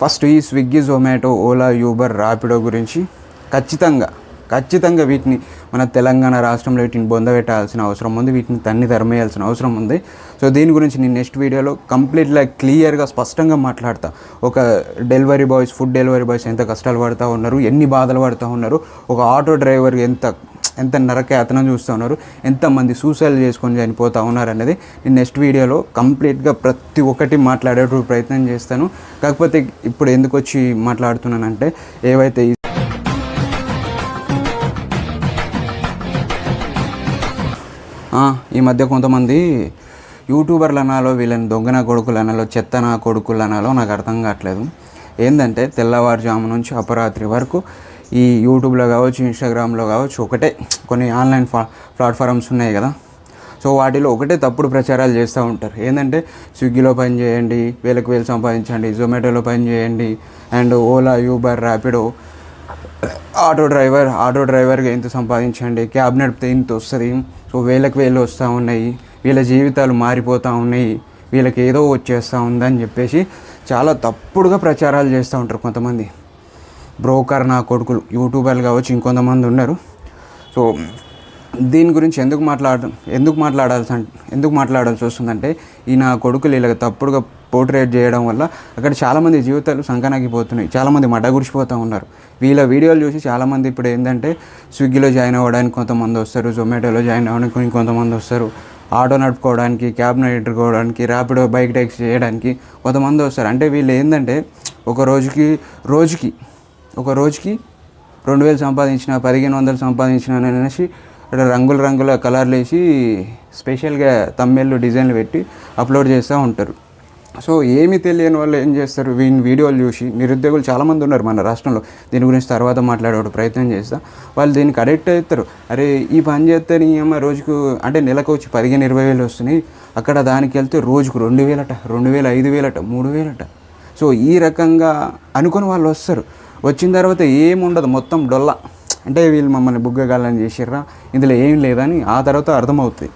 First ఈ Swiggy Zomato Ola Uber Rapido గురించి ఖచ్చితంగా ఖచ్చితంగా వీటిని మన తెలంగాణ రాష్ట్రంలో వీటిని బొందబెట్టాల్సిన అవసరం ఉంది వీటిని తన్ని తరిమేయాల్సిన అవసరం ఉంది. సో దీని గురించి నేను నెక్స్ట్ వీడియోలో కంప్లీట్గా క్లియర్గా స్పష్టంగా మాట్లాడతా. ఒక delivery boys food delivery boys ఎంత కష్టాలు పడుతూ ఉన్నారు ఎన్ని బాధలు పడుతూ ఉన్నారు ఒక ఆటో డ్రైవర్ ఎంత ఎంత నరకయాతనం చూస్తూ ఉన్నారు ఎంతమంది సూసైడ్ చేసుకొని చనిపోతూ ఉన్నారు అనేది నేను నెక్స్ట్ వీడియోలో కంప్లీట్గా ప్రతి ఒక్కటి మాట్లాడేటప్పుడు ప్రయత్నం చేస్తాను. కాకపోతే ఇప్పుడు ఎందుకు వచ్చి మాట్లాడుతున్నానంటే ఏవైతే ఈ ఈ మధ్య కొంతమంది యూట్యూబర్లు అనాలో వీళ్ళని దొంగన కొడుకులు అనాలో చెత్తన కొడుకులు అనాలో నాకు అర్థం కావట్లేదు. ఏంటంటే తెల్లవారుజాము నుంచి అపరాత్రి వరకు ఈ యూట్యూబ్లో కావచ్చు ఇన్స్టాగ్రామ్లో కావచ్చు ఒకటే కొన్ని ఆన్లైన్ ప్లా ప్లాట్ఫామ్స్ ఉన్నాయి కదా. సో వాటిలో ఒకటే తప్పుడు ప్రచారాలు చేస్తూ ఉంటారు. ఏంటంటే స్విగ్గీలో పని చేయండి వేలకు వేలు సంపాదించండి జొమాటోలో పని చేయండి and Ola Uber Rapido auto driver auto డ్రైవర్గా ఇంత సంపాదించండి క్యాబ్ నడిపితే ఇంత వస్తుంది. సో వేలకు వేలు వస్తూ ఉన్నాయి వీళ్ళ జీవితాలు మారిపోతూ ఉన్నాయి వీళ్ళకి ఏదో వచ్చేస్తూ ఉందని చెప్పేసి చాలా తప్పుడుగా ప్రచారాలు చేస్తూ ఉంటారు కొంతమంది. బ్రోకర్ నా కొడుకులు యూట్యూబర్లు కావచ్చు ఇంకొంతమంది ఉన్నారు. సో దీని గురించి ఎందుకు మాట్లాడ ఎందుకు మాట్లాడాల్సి ఎందుకు మాట్లాడాల్సి వస్తుందంటే ఈ నా కొడుకులు ఇలా తప్పుడుగా పోర్ట్రేట్ చేయడం వల్ల అక్కడ చాలామంది జీవితాలు సంకనాగిపోతున్నాయి. చాలామంది మడగుడిచిపోతూ ఉన్నారు. వీళ్ళ వీడియోలు చూసి చాలామంది ఇప్పుడు ఏంటంటే స్విగ్గీలో జాయిన్ అవ్వడానికి కొంతమంది వస్తారు జొమాటోలో జాయిన్ అవ్వడానికి ఇంకొంతమంది వస్తారు ఆటో నడుపుకోవడానికి క్యాబ్ నడుపుకోవడానికి ర్యాపిడో బైక్ ట్యాక్సీ చేయడానికి కొంతమంది వస్తారు. అంటే వీళ్ళు ఏంటంటే ఒక రోజుకి రోజుకి ఒక రోజుకి రెండు వేలు సంపాదించిన పదిహేను వందలు సంపాదించిన అని అనేసి అక్కడ రంగుల రంగుల కలర్లు వేసి స్పెషల్గా తమ్మెళ్ళు డిజైన్లు పెట్టి అప్లోడ్ చేస్తూ ఉంటారు. సో ఏమీ తెలియని వాళ్ళు ఏం చేస్తారు? వీని వీడియోలు చూసి నిరుద్యోగులు చాలామంది ఉన్నారు మన రాష్ట్రంలో. దీని గురించి తర్వాత మాట్లాడే ప్రయత్నం చేస్తా. వాళ్ళు దీనికి అడిక్ట్ అవుతారు. అరే ఈ పని చేస్తే నీ అమ్మ రోజుకు అంటే నెలకు వచ్చి పదిహేను ఇరవై వేలు వస్తున్నాయి. అక్కడ దానికి వెళ్తే రోజుకు రెండు వేలట రెండు వేల ఐదు వేలట మూడు వేలట. సో ఈ రకంగా అనుకుని వాళ్ళు వస్తారు. వచ్చిన తర్వాత ఏముండదు మొత్తం డొల్ల. అంటే వీళ్ళు మమ్మల్ని బుగ్గగాలని చేసిర్రా ఇందులో ఏం లేదని ఆ తర్వాత అర్థమవుతుంది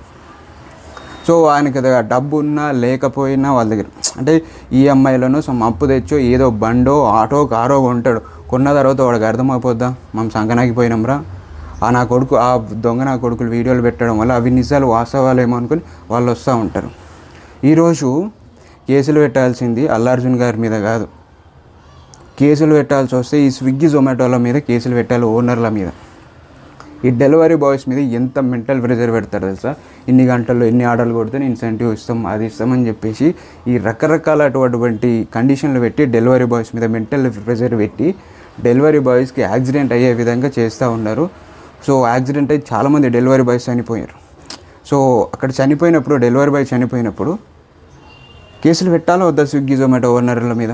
సో ఆయనకి డబ్బు ఉన్నా లేకపోయినా వాళ్ళ దగ్గర. అంటే ఈఎంఐలను సమ్ అప్పు తెచ్చో ఏదో బండో ఆటో కారో కొంటాడు. కొన్న తర్వాత వాడికి అర్థమైపోద్దా? మనం సంకనాగిపోయినాంరా ఆ నా కొడుకు ఆ దొంగ నా కొడుకులు వీడియోలు పెట్టడం వల్ల అవి నిజాలు వాస్తవాలేమో అనుకుని వాళ్ళు వస్తూ ఉంటారు. ఈరోజు కేసులు పెట్టాల్సింది అల్లార్జున్ గారి మీద కాదు. కేసులు పెట్టాల్సి వస్తే ఈ స్విగ్గీ జొమాటోల మీద కేసులు పెట్టాలి ఓనర్ల మీద. ఈ డెలివరీ బాయ్స్ మీద ఎంత మెంటల్ ప్రెజర్ పెడతారు తెలుసా? ఇన్ని గంటల్లో ఎన్ని ఆర్డర్లు కొడితే ఇన్సెంటివ్ ఇస్తాం అది ఇస్తామని చెప్పేసి ఈ రకరకాల అటువంటి కండిషన్లు పెట్టి డెలివరీ బాయ్స్ మీద మెంటల్ ప్రెజర్ పెట్టి డెలివరీ బాయ్స్కి యాక్సిడెంట్ అయ్యే విధంగా చేస్తూ ఉన్నారు. సో యాక్సిడెంట్ అయ్యి చాలామంది డెలివరీ బాయ్స్ చనిపోయారు. సో అక్కడ చనిపోయినప్పుడు డెలివరీ బాయ్ చనిపోయినప్పుడు కేసులు పెట్టాలా వద్దా స్విగ్గీ జొమాటో ఓనర్ల మీద?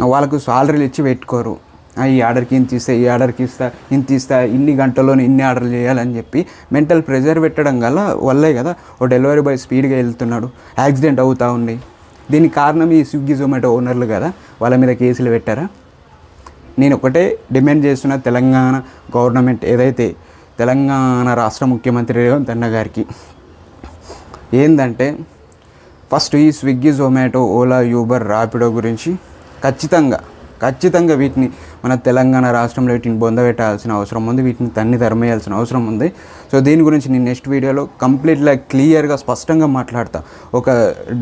వాళ్ళకు సాలరీలు ఇచ్చి పెట్టుకోరు. ఆ, ఈ ఆర్డర్కి ఇంత ఇస్తా ఈ ఆర్డర్కి ఇస్తా ఇంత ఇస్తా ఇన్ని గంటల్లోనే ఇన్ని ఆర్డర్లు చేయాలని చెప్పి మెంటల్ ప్రెజర్ పెట్టడం వల్ల వల్లే కదా ఓ డెలివరీ బాయ్ స్పీడ్గా వెళ్తున్నాడు. యాక్సిడెంట్ అవుతూ ఉన్నాయి దీనికి కారణం ఈ స్విగ్గీ జొమాటో ఓనర్లు కదా? వాళ్ళ మీద కేసులు పెట్టారా? నేను ఒకటే డిమాండ్ చేస్తున్న తెలంగాణ గవర్నమెంట్ ఏదైతే తెలంగాణ రాష్ట్ర ముఖ్యమంత్రి రేవంత్ అన్న గారికి. ఏంటంటే ఫస్ట్ ఈ స్విగ్గీ జొమాటో ఓలా యూబర్ ర్యాపిడో గురించి ఖచ్చితంగా ఖచ్చితంగా వీటిని మన తెలంగాణ రాష్ట్రంలో వీటిని బొందబెట్టాల్సిన అవసరం ఉంది వీటిని తన్ని తరిమేయాల్సిన అవసరం ఉంది. సో దీని గురించి నేను నెక్స్ట్ వీడియోలో కంప్లీట్గా క్లియర్గా స్పష్టంగా మాట్లాడతా. ఒక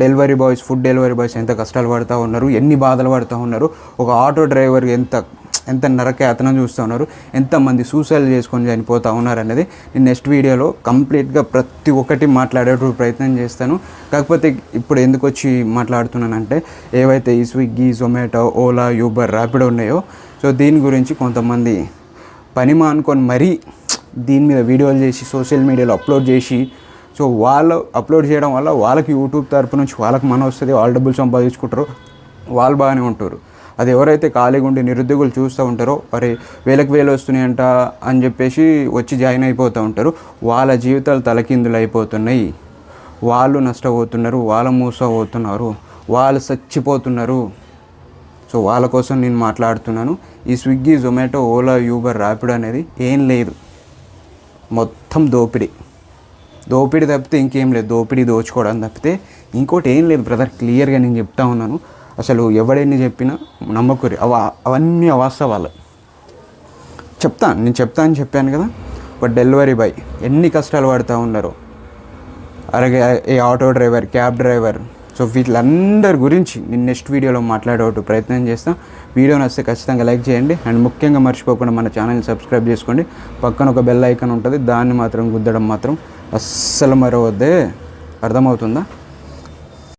delivery boys food delivery boys ఎంత కష్టాలు పడుతూ ఉన్నారు ఎన్ని బాధలు పడుతూ ఉన్నారు ఒక ఆటో డ్రైవర్ ఎంత ఎంత నరకయాతనం చూస్తూ ఉన్నారు ఎంతమంది సూసైడ్ చేసుకొని చనిపోతూ ఉన్నారు అనేది నేను నెక్స్ట్ వీడియోలో కంప్లీట్గా ప్రతి ఒక్కటి మాట్లాడేటువంటి ప్రయత్నం చేస్తాను. కాకపోతే ఇప్పుడు ఎందుకు వచ్చి మాట్లాడుతున్నానంటే ఏవైతే ఈ స్విగ్గీ జొమాటో ఓలా యూబర్ ర్యాపిడో ఉన్నాయో సో దీని గురించి కొంతమంది పని మానుకొని మరీ దీని మీద వీడియోలు చేసి సోషల్ మీడియాలో అప్లోడ్ చేసి సో వాళ్ళు అప్లోడ్ చేయడం వల్ల వాళ్ళకి యూట్యూబ్ తరపు నుంచి వాళ్ళకి మన వస్తుంది వాళ్ళు డబ్బులు సంపాదించుకుంటారు వాళ్ళు బాగానే ఉంటారు. అది ఎవరైతే ఖాళీగా ఉండి నిరుద్యోగులు చూస్తూ ఉంటారో అరే వేలకు వేలు వస్తున్నాయంట అని చెప్పేసి వచ్చి జాయిన్ అయిపోతూ ఉంటారు. వాళ్ళ జీవితాలు తలకిందులు అయిపోతున్నాయి వాళ్ళు నష్టపోతున్నారు వాళ్ళు మూసపోతున్నారు వాళ్ళు చచ్చిపోతున్నారు. సో వాళ్ళ కోసం నేను మాట్లాడుతున్నాను. ఈ స్విగ్గీ జొమాటో ఓలా యూబర్ ర్యాపిడ్ అనేది ఏం లేదు. మొత్తం దోపిడీ. దోపిడీ తప్పితే ఇంకేం లేదు. దోపిడీ దోచుకోవడం తప్పితే ఇంకోటి ఏం లేదు బ్రదర్. క్లియర్గా నేను చెప్తా ఉన్నాను. అసలు ఎవడెన్ని చెప్పినా నమ్మకూరి. అవ అవన్నీ అవాస్తవాలు. చెప్తాను నేను చెప్తా అని చెప్పాను కదా? ఒక డెలివరీ బాయ్ ఎన్ని కష్టాలు పడుతూ ఉన్నారు. అలాగే ఏ auto driver cab driver. So వీళ్ళందరి గురించి నేను నెక్స్ట్ వీడియోలో మాట్లాడేటట్టు ప్రయత్నం చేస్తాం. వీడియో నచ్చితే ఖచ్చితంగా లైక్ చేయండి. అండ్ ముఖ్యంగా మర్చిపోకుండా మన ఛానల్ని సబ్స్క్రైబ్ చేసుకోండి. పక్కన ఒక బెల్ ఐకాన్ ఉంటుంది. దాన్ని మాత్రం గుద్దడం మాత్రం అస్సలు మరవద్దే. అర్థమవుతుందా?